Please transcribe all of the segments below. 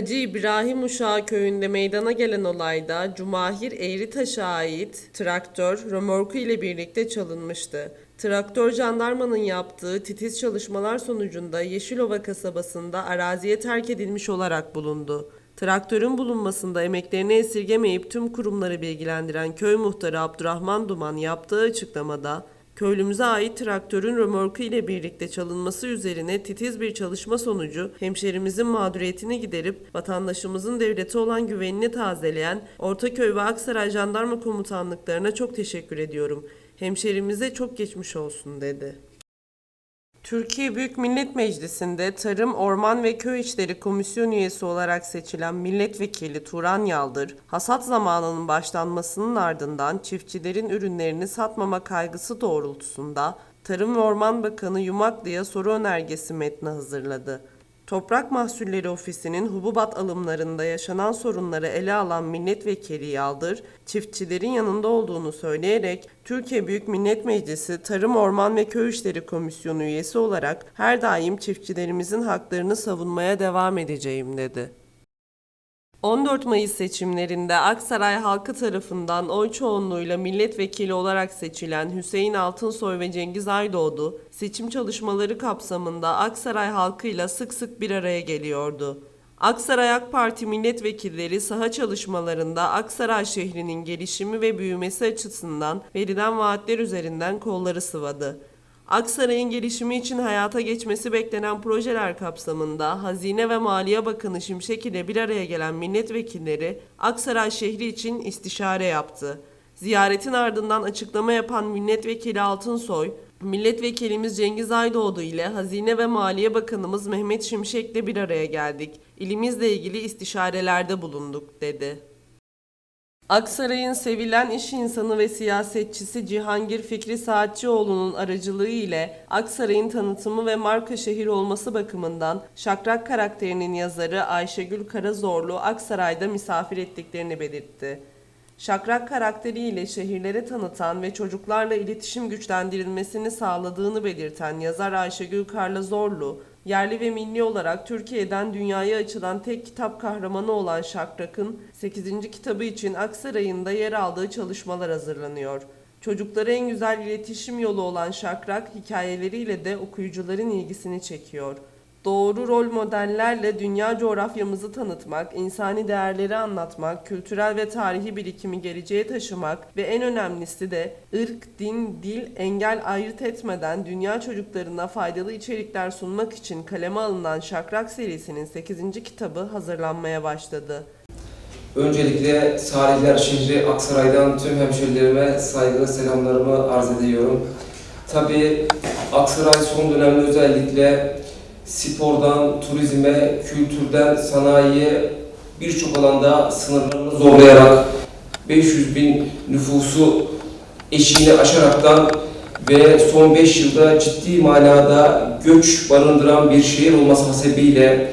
Hacı İbrahim Uşağı köyünde meydana gelen olayda Cumahir Eğritaş'a ait traktör römorku ile birlikte çalınmıştı. Traktör jandarmanın yaptığı titiz çalışmalar sonucunda Yeşilova kasabasında araziye terk edilmiş olarak bulundu. Traktörün bulunmasında emeklerini esirgemeyip tüm kurumları bilgilendiren köy muhtarı Abdurrahman Duman yaptığı açıklamada Köylümüze ait traktörün römorku ile birlikte çalınması üzerine titiz bir çalışma sonucu hemşerimizin mağduriyetini giderip vatandaşımızın devlete olan güvenini tazeleyen Ortaköy ve Aksaray Jandarma Komutanlıklarına çok teşekkür ediyorum. Hemşerimize çok geçmiş olsun dedi. Türkiye Büyük Millet Meclisi'nde Tarım, Orman ve Köy İşleri Komisyon üyesi olarak seçilen Milletvekili Turan Yaldır, hasat zamanının başlanmasının ardından çiftçilerin ürünlerini satmama kaygısı doğrultusunda Tarım ve Orman Bakanı Yumaklı'ya soru önergesi metni hazırladı. Toprak Mahsulleri Ofisi'nin hububat alımlarında yaşanan sorunları ele alan milletvekili Yaldır, çiftçilerin yanında olduğunu söyleyerek Türkiye Büyük Millet Meclisi Tarım Orman ve Köy İşleri Komisyonu üyesi olarak her daim çiftçilerimizin haklarını savunmaya devam edeceğim dedi. 14 Mayıs seçimlerinde Aksaray halkı tarafından oy çoğunluğuyla milletvekili olarak seçilen Hüseyin Altınsoy ve Cengiz Aydoğdu, seçim çalışmaları kapsamında Aksaray halkıyla sık sık bir araya geliyordu. Aksaray AK Parti milletvekilleri saha çalışmalarında Aksaray şehrinin gelişimi ve büyümesi açısından verilen vaatler üzerinden kolları sıvadı. Aksaray'ın gelişimi için hayata geçmesi beklenen projeler kapsamında Hazine ve Maliye Bakanı Şimşek ile bir araya gelen milletvekilleri Aksaray şehri için istişare yaptı. Ziyaretin ardından açıklama yapan milletvekili Altınsoy, milletvekilimiz Cengiz Aydoğdu ile Hazine ve Maliye Bakanımız Mehmet Şimşek ile bir araya geldik. İlimizle ilgili istişarelerde bulunduk dedi. Aksaray'ın sevilen iş insanı ve siyasetçisi Cihangir Fikri Saatçioğlu'nun aracılığı ile Aksaray'ın tanıtımı ve marka şehir olması bakımından Şakrak karakterinin yazarı Ayşegül Karazorlu Aksaray'da misafir ettiklerini belirtti. Şakrak karakteriyle şehirlere tanıtan ve çocuklarla iletişim güçlendirilmesini sağladığını belirten yazar Ayşegül Karlazorlu, yerli ve milli olarak Türkiye'den dünyaya açılan tek kitap kahramanı olan Şakrak'ın 8. kitabı için Aksaray'ın da yer aldığı çalışmalar hazırlanıyor. Çocuklara en güzel iletişim yolu olan Şakrak hikayeleriyle de okuyucuların ilgisini çekiyor. Doğru rol modellerle dünya coğrafyamızı tanıtmak, insani değerleri anlatmak, kültürel ve tarihi birikimi geleceğe taşımak ve en önemlisi de ırk, din, dil, engel ayırt etmeden dünya çocuklarına faydalı içerikler sunmak için kaleme alınan Şakrak serisinin 8. kitabı hazırlanmaya başladı. Öncelikle Salihler şehri Aksaray'dan tüm hemşerilerime saygı selamlarımı arz ediyorum. Tabii Aksaray son dönemde özellikle spordan, turizme, kültürden, sanayiye birçok alanda sınırlarını zorlayarak 500 bin nüfusu eşiğini aşaraktan ve son 5 yılda ciddi manada göç barındıran bir şehir olması hasebiyle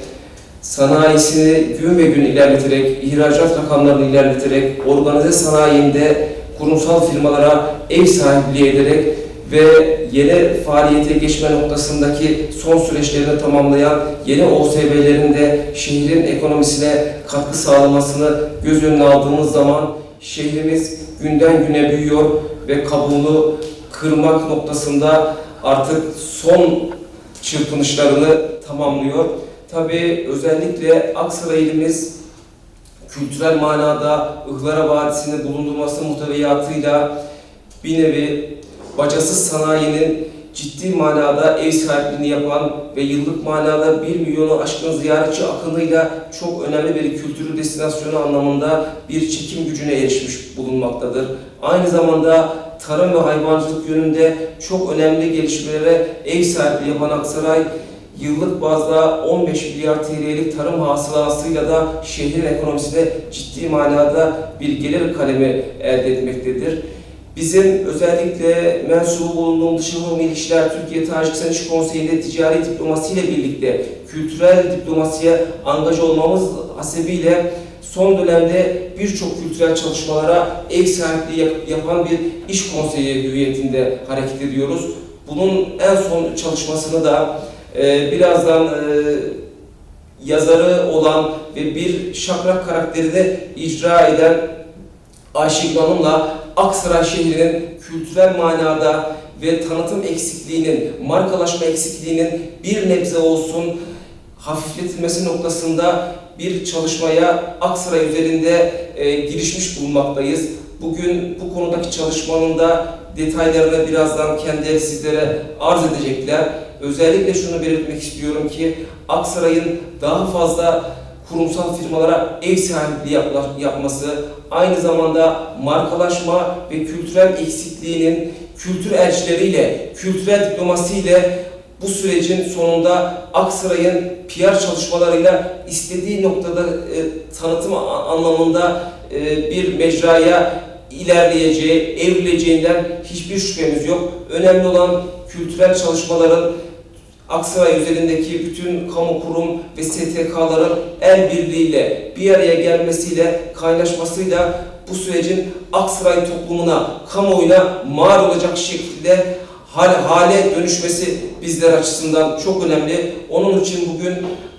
sanayisini gün ve gün ilerleterek, ihracat rakamlarını ilerleterek, organize sanayinde kurumsal firmalara ev sahipliği ederek ve yeni faaliyete geçme noktasındaki son süreçlerini tamamlayan yeni OSB'lerin de şehrin ekonomisine katkı sağlamasını göz önüne aldığımız zaman şehrimiz günden güne büyüyor ve kabuğunu kırmak noktasında artık son çırpınışlarını tamamlıyor. Tabii özellikle Aksaray ilimiz kültürel manada Ihlara Vadisi'nde bulundurması muhteviyatıyla bir nevi bacasız sanayinin ciddi manada ev sahipliğini yapan ve yıllık manada 1 milyonu aşkın ziyaretçi akınıyla çok önemli bir kültürü destinasyonu anlamında bir çekim gücüne erişmiş bulunmaktadır. Aynı zamanda tarım ve hayvancılık yönünde çok önemli gelişmelere ev sahipliği yapan Aksaray, yıllık bazda 15 milyar TL'lik tarım hasılasıyla da şehrin ekonomisine ciddi manada bir gelir kalemi elde etmektedir. Bizim özellikle mensubu bulunduğumuz Dışişleri İlişkiler Türkiye Tacikistan İş Konseyi'nde ticari diplomasi ile birlikte kültürel diplomasiye angaj olmamız hasebiyle son dönemde birçok kültürel çalışmalara ev sahipliği yap- yapan bir iş konseyi hüviyetinde hareket ediyoruz. Bunun en son çalışmasını da e, birazdan e, yazarı olan ve bir şakrak karakteri de icra eden Ayşegül Hanım'la Aksaray şehrinin kültürel manada ve tanıtım eksikliğinin, markalaşma eksikliğinin bir nebze olsun hafifletilmesi noktasında bir çalışmaya Aksaray üzerinde e, girişmiş bulunmaktayız. Bugün bu konudaki çalışmanın da detaylarını birazdan kendileri sizlere arz edecekler. Özellikle şunu belirtmek istiyorum ki Aksaray'ın daha fazla kurumsal firmalara ev sahipliği yapması, aynı zamanda markalaşma ve kültürel eksikliğinin kültür elçileriyle, kültürel diplomasiyle bu sürecin sonunda Aksaray'ın PR çalışmalarıyla istediği noktada e, tanıtım anlamında e, bir mecraya ilerleyeceği, evrileceğinden hiçbir şüphemiz yok. Önemli olan kültürel çalışmaların Aksaray üzerindeki bütün kamu kurum ve STK'ların el birliğiyle bir araya gelmesiyle, kaynaşmasıyla bu sürecin Aksaray toplumuna, kamuoyuna mal olacak şekilde hal, hale dönüşmesi bizler açısından çok önemli. Onun için bugün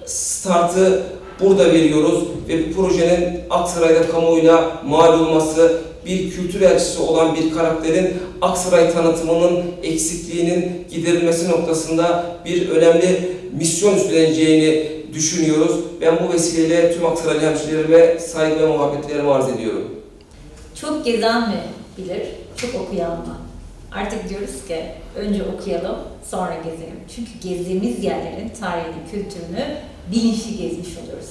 startı burada veriyoruz ve bu projenin Aksaray'da kamuoyuna mal olması, bir kültür elçisi olan bir karakterin Aksaray tanıtımının eksikliğinin giderilmesi noktasında bir önemli misyon üstleneceğini düşünüyoruz. Ben bu vesileyle tüm Aksaraylı hemşehrilerime saygı ve muhabbetlerimi arz ediyorum. Çok gezen mi bilir, çok okuyan mı? Artık diyoruz ki önce okuyalım, sonra gezelim. Çünkü gezdiğimiz yerlerin tarihini, kültürünü bilinçli gezmiş oluyoruz.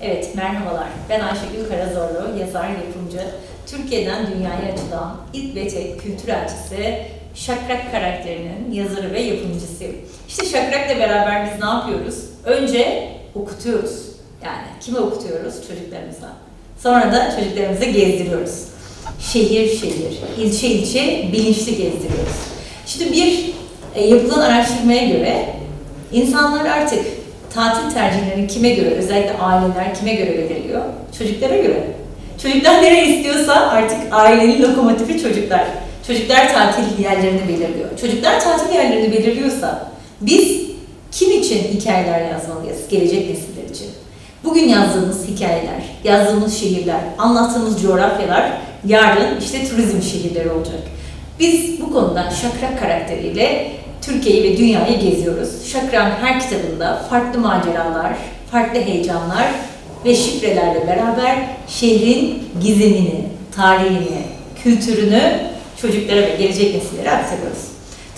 Evet, merhabalar. Ben Ayşegül Karazorlu, yazar, yapımcı. Türkiye'den dünyaya açılan ilk ve tek kültür elçisi, Şakrak karakterinin yazarı ve yapımcısıyım. İşte Şakrak'la beraber biz ne yapıyoruz? Önce okutuyoruz. Yani kime okutuyoruz? Çocuklarımıza. Sonra da çocuklarımızı gezdiriyoruz. Şehir şehir, ilçe ilçe bilinçli gezdiriyoruz. Şimdi bir e, yapılan araştırmaya göre insanlar artık tatil tercihlerini kime göre, özellikle aileler kime göre belirliyor? Çocuklara göre. Çocuklar nereye istiyorsa artık ailenin lokomotifi çocuklar. Çocuklar tatil yerlerini belirliyor. Çocuklar tatil yerlerini belirliyorsa biz kim için hikayeler yazmalıyız gelecek nesiller için? Bugün yazdığımız hikayeler, yazdığımız şehirler, anlattığımız coğrafyalar yarın işte turizm şehirleri olacak. Biz bu konuda Şakrak karakteriyle Türkiye'yi ve dünyayı geziyoruz. Şakrak'ın her kitabında farklı maceralar, farklı heyecanlar ve şifrelerle beraber şehrin gizemini, tarihini, kültürünü çocuklara ve gelecek nesillere aktarıyoruz.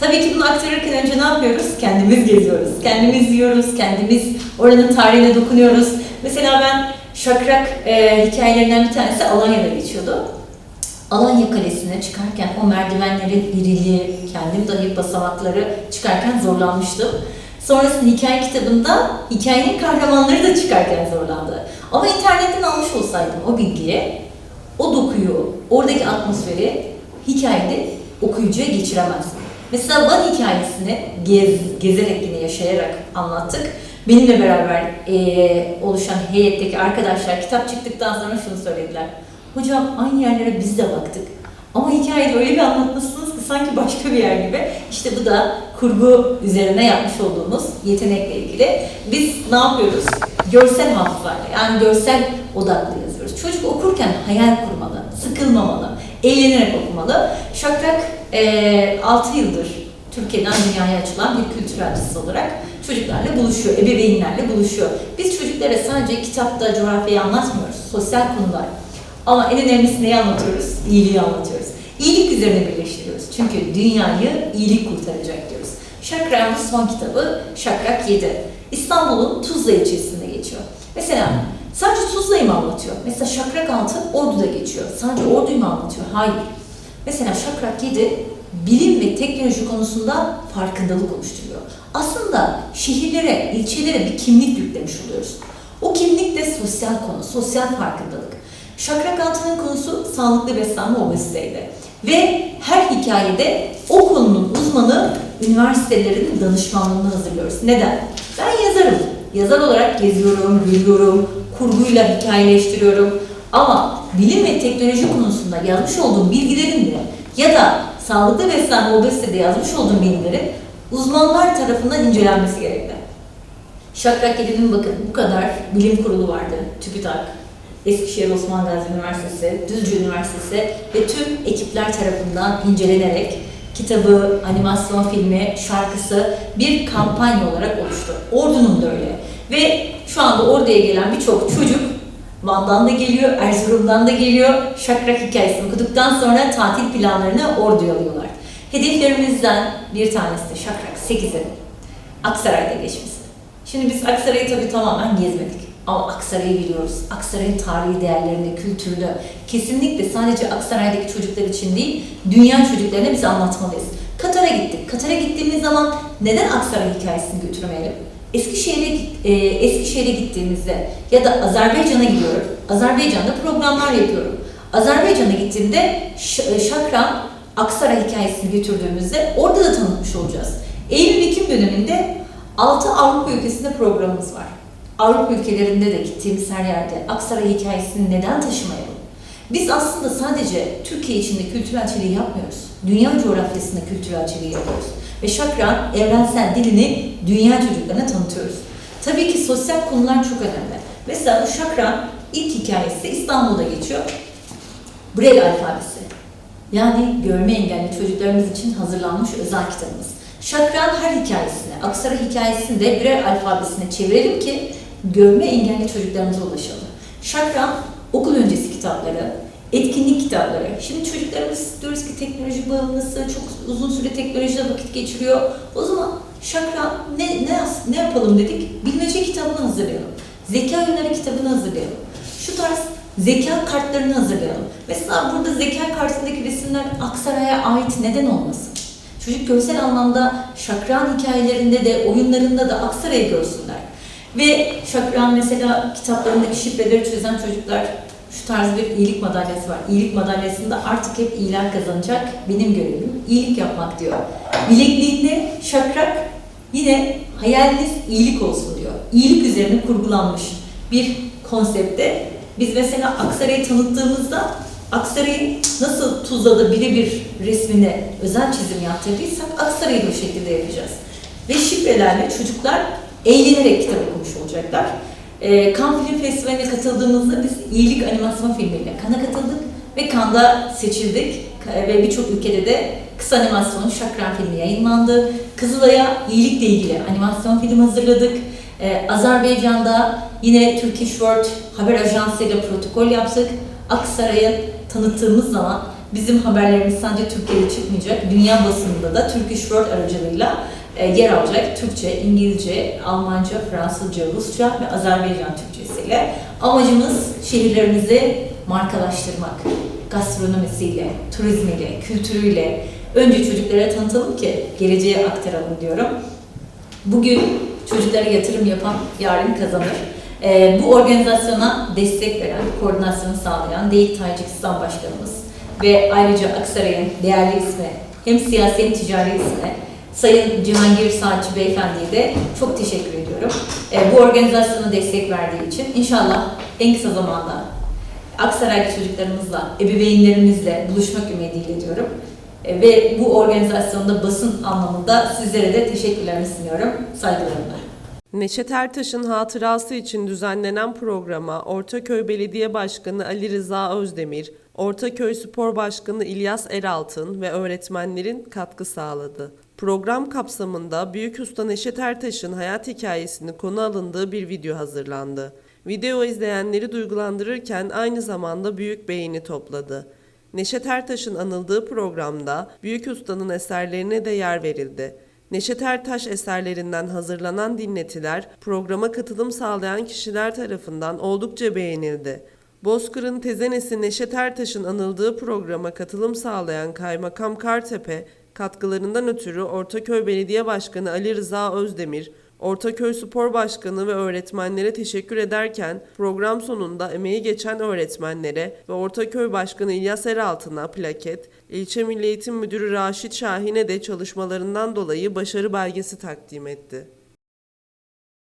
Tabii ki bunu aktarırken önce ne yapıyoruz? Kendimiz geziyoruz. Kendimiz yiyoruz, kendimiz oranın tarihine dokunuyoruz. Mesela ben Şakrak e, hikayelerinden bir tanesi Alanya'da geçiyordu. Alanya Kalesi'ne çıkarken o merdivenlerin iriliği, kendim dahi basamakları çıkarken zorlanmıştım. Sonrasında hikaye kitabında hikayenin kahramanları da çıkarken zorlandı. Ama internetten almış olsaydım o bilgiyi, o dokuyu, oradaki atmosferi hikayede okuyucuya geçiremezdim. Mesela Van hikayesini gez, gezerek yine yaşayarak anlattık. Benimle beraber eee, oluşan heyetteki arkadaşlar kitap çıktıktan sonra şunu söylediler. Hocam aynı yerlere biz de baktık. Ama hikayede öyle bir anlatmışsınız ki sanki başka bir yer gibi. İşte bu da kurgu üzerine yapmış olduğumuz yetenekle ilgili. Biz ne yapıyoruz? Görsel hafızayla yani görsel odaklı yazıyoruz. Çocuk okurken hayal kurmalı, sıkılmamalı, eğlenerek okumalı. Şakrak eee 6 yıldır Türkiye'den dünyaya açılan bir kültür elçisi olarak çocuklarla buluşuyor, ebeveynlerle buluşuyor. Biz çocuklara sadece kitapta coğrafyayı anlatmıyoruz, sosyal konular. Ama en önemlisi neyi anlatıyoruz? İyiliği anlatıyoruz. İyilik üzerine birleştiriyoruz. Çünkü dünyayı iyilik kurtaracak diyoruz. Şakrak'ın son kitabı Şakrak 7. İstanbul'un Tuzla ilçesinde geçiyor. Mesela sadece Tuzla'yı mı anlatıyor? Mesela Şakrak 6 Ordu'da geçiyor. Sadece Ordu'yu mu anlatıyor? Hayır. Mesela Şakrak 7 bilim ve teknoloji konusunda farkındalık oluşturuyor. Aslında şehirlere, ilçelere bir kimlik yüklemiş oluyoruz. O kimlik de sosyal konu, sosyal farkındalık. Şakrak altının konusu sağlıklı beslenme obeziteydi. Ve her hikayede o konunun uzmanı üniversitelerin danışmanlığını hazırlıyoruz. Neden? Ben yazarım. Yazar olarak geziyorum, görüyorum, kurguyla hikayeleştiriyorum. Ama bilim ve teknoloji konusunda yazmış olduğum bilgilerin de ya da sağlıklı beslenme obezitede yazmış olduğum bilgilerin uzmanlar tarafından incelenmesi gerekli. Şakrak Yedi'nin bakın bu kadar bilim kurulu vardı. TÜBİTAK, Eskişehir Osman Gazi Üniversitesi, Düzce Üniversitesi ve tüm ekipler tarafından incelenerek kitabı, animasyon filmi, şarkısı bir kampanya olarak oluştu. Ordu'nun da öyle. Ve şu anda Ordu'ya gelen birçok çocuk Van'dan da geliyor, Erzurum'dan da geliyor. Şakrak hikayesini okuduktan sonra tatil planlarını Ordu'ya alıyorlar. Hedeflerimizden bir tanesi de Şakrak 8'in Aksaray'da geçmesi. Şimdi biz Aksaray'ı tabii tamamen gezmedik. Ama Aksaray'ı biliyoruz. Aksaray'ın tarihi değerlerini, kültürünü kesinlikle sadece Aksaray'daki çocuklar için değil, dünya çocuklarına biz anlatmalıyız. Katar'a gittik. Katar'a gittiğimiz zaman neden Aksaray hikayesini götürmeyelim? Eskişehir'e e, Eskişehir'e gittiğimizde ya da Azerbaycan'a gidiyorum. Azerbaycan'da programlar yapıyorum. Azerbaycan'a gittiğimde e, Şakran Aksaray hikayesini götürdüğümüzde orada da tanıtmış olacağız. Eylül-Ekim döneminde 6 Avrupa ülkesinde programımız var. Avrupa ülkelerinde de gittiğimiz her yerde Aksaray hikayesini neden taşımayalım? Biz aslında sadece Türkiye içinde kültürelçiliği yapmıyoruz. Dünya coğrafyasında kültürelçiliği yapıyoruz. Ve Şakran evrensel dilini dünya çocuklarına tanıtıyoruz. Tabii ki sosyal konular çok önemli. Mesela bu Şakran ilk hikayesi İstanbul'da geçiyor. Braille alfabesi. Yani görme engelli çocuklarımız için hazırlanmış özel kitabımız. Şakran her hikayesine, Aksaray hikayesini de birer alfabesine çevirelim ki görme engelli çocuklarımıza ulaşalım. Şakran okul öncesi kitapları, etkinlik kitapları. Şimdi çocuklarımız diyoruz ki teknoloji bağımlısı, çok uzun süre teknolojide vakit geçiriyor. O zaman Şakran ne, ne, ne yapalım dedik? Bilmece kitabını hazırlayalım. Zeka oyunları kitabını hazırlayalım. Şu tarz zeka kartlarını hazırlayalım. Mesela burada zeka kartındaki resimler Aksaray'a ait neden olmasın? Çocuk görsel anlamda şakran hikayelerinde de, oyunlarında da Aksaray'ı görsünler. Ve şakran mesela kitaplarındaki şifreleri çözen çocuklar şu tarz bir iyilik madalyası var. İyilik madalyasında artık hep iyiler kazanacak. Benim görevim iyilik yapmak diyor. Bilekliğinde şakrak yine hayaliniz iyilik olsun diyor. İyilik üzerine kurgulanmış bir konsepte. Biz mesela Aksaray'ı tanıttığımızda Aksaray'ın nasıl Tuzla'da birebir resmine özel çizim yaptırdıysak Aksaray'ı da o şekilde yapacağız. Ve şifrelerle çocuklar eğlenerek kitap okumuş olacaklar. Ee, Cannes Film Festivali'ne katıldığımızda biz iyilik animasyon filmiyle Cannes'a katıldık ve Cannes'da seçildik ve birçok ülkede de kısa animasyon Şakran filmi yayınlandı. Kızılay'a iyilikle ilgili animasyon film hazırladık. Ee, Azerbaycan'da yine Turkish World haber ajansıyla protokol yaptık. Aksaray'ı tanıttığımız zaman bizim haberlerimiz sadece Türkiye'de çıkmayacak, dünya basınında da Turkish World aracılığıyla e, yer alacak. Türkçe, İngilizce, Almanca, Fransızca, Rusça ve Azerbaycan Türkçesiyle. Amacımız şehirlerimizi markalaştırmak. Gastronomisiyle, turizmiyle, kültürüyle. Önce çocuklara tanıtalım ki geleceğe aktaralım diyorum. Bugün çocuklara yatırım yapan yarın kazanır. Ee, bu organizasyona destek veren, koordinasyonu sağlayan DEİK Tacikistan Başkanımız ve ayrıca Aksaray'ın değerli ismi, hem siyasi hem ticari ismi Sayın Cihangir Saatçı Beyefendi'ye de çok teşekkür ediyorum. Ee, bu organizasyona destek verdiği için inşallah en kısa zamanda Aksaraylı çocuklarımızla, ebeveynlerimizle buluşmak ümidiyle diyorum. E, Ve bu organizasyonda basın anlamında sizlere de teşekkürlerimi sunuyorum. Saygılarımla. Neşet Ertaş'ın hatırası için düzenlenen programa Ortaköy Belediye Başkanı Ali Rıza Özdemir, Ortaköy Spor Başkanı İlyas Eraltın ve öğretmenlerin katkı sağladı. Program kapsamında Büyük Usta Neşet Ertaş'ın hayat hikayesini konu alındığı bir video hazırlandı. Video izleyenleri duygulandırırken aynı zamanda büyük beğeni topladı. Neşet Ertaş'ın anıldığı programda Büyük Usta'nın eserlerine de yer verildi. Neşet Ertaş eserlerinden hazırlanan dinletiler programa katılım sağlayan kişiler tarafından oldukça beğenildi. Bozkır'ın tezenesi Neşet Ertaş'ın anıldığı programa katılım sağlayan Kaymakam Kartepe, katkılarından ötürü Ortaköy Belediye Başkanı Ali Rıza Özdemir, Ortaköy Spor Başkanı ve öğretmenlere teşekkür ederken program sonunda emeği geçen öğretmenlere ve Ortaköy Başkanı İlyas Eraltı'na plaket, İlçe Milli Eğitim Müdürü Raşit Şahin'e de çalışmalarından dolayı başarı belgesi takdim etti.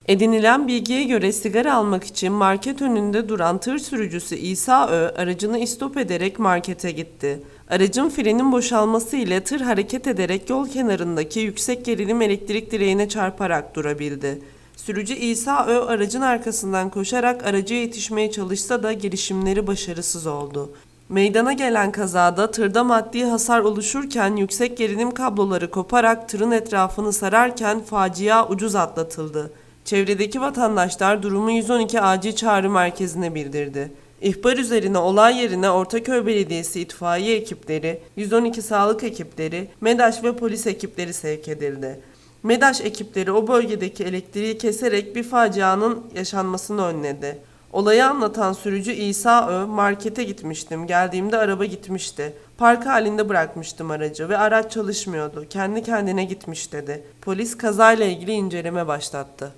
Edinilen bilgiye göre sigara almak için market önünde duran tır sürücüsü İsa Ö aracını istop ederek markete gitti. Aracın frenin boşalması ile tır hareket ederek yol kenarındaki yüksek gerilim elektrik direğine çarparak durabildi. Sürücü İsa Ö aracın arkasından koşarak araca yetişmeye çalışsa da girişimleri başarısız oldu. Meydana gelen kazada tırda maddi hasar oluşurken yüksek gerilim kabloları koparak tırın etrafını sararken facia ucuz atlatıldı. Çevredeki vatandaşlar durumu 112 acil çağrı merkezine bildirdi. İhbar üzerine olay yerine Ortaköy Belediyesi itfaiye ekipleri, 112 sağlık ekipleri, MEDAŞ ve polis ekipleri sevk edildi. MEDAŞ ekipleri o bölgedeki elektriği keserek bir facianın yaşanmasını önledi. Olayı anlatan sürücü İsa Ö, markete gitmiştim. Geldiğimde araba gitmişti. Park halinde bırakmıştım aracı ve araç çalışmıyordu. Kendi kendine gitmiş dedi. Polis kazayla ilgili inceleme başlattı.